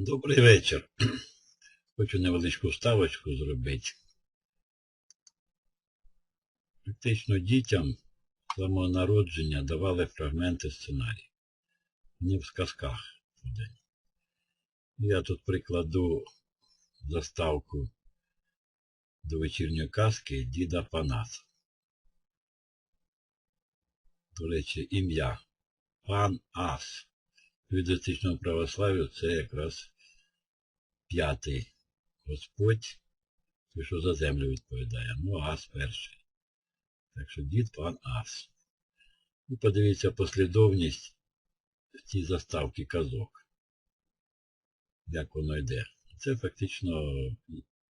Добрий вечір. Хочу невеличку вставочку зробити. Фактично дітям самого народження давали фрагменти сценарію. Не в сказках буде. Я тут прикладу заставку до вечірньої казки діда Панаса. До речі, ім'я Пан Ас. В юдистичному православ'ю це якраз п'ятий Господь, той, що за землю відповідає. Ну, Ас перший. Так що дід пан Ас. І подивіться послідовність в цій заставці казок. Як воно йде. Це фактично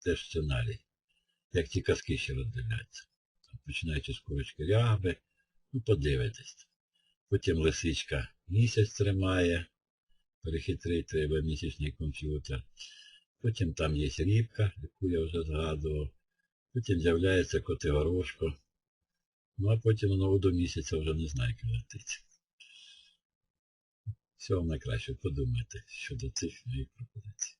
теж сценарій. Як ті казки ще розділяються. Починаючи з курочки ряби, ну подивитесь. Потім лисичка місяць тримає, Перехитрий треба місячний комп'ютер. Потім там є рібка, яку я вже згадував. Потім з'являється котигорошко. Ну а потім воно до місяця вже не знаю, як летить. Всього вам найкраще подумайте щодо цих моїх пропозицій.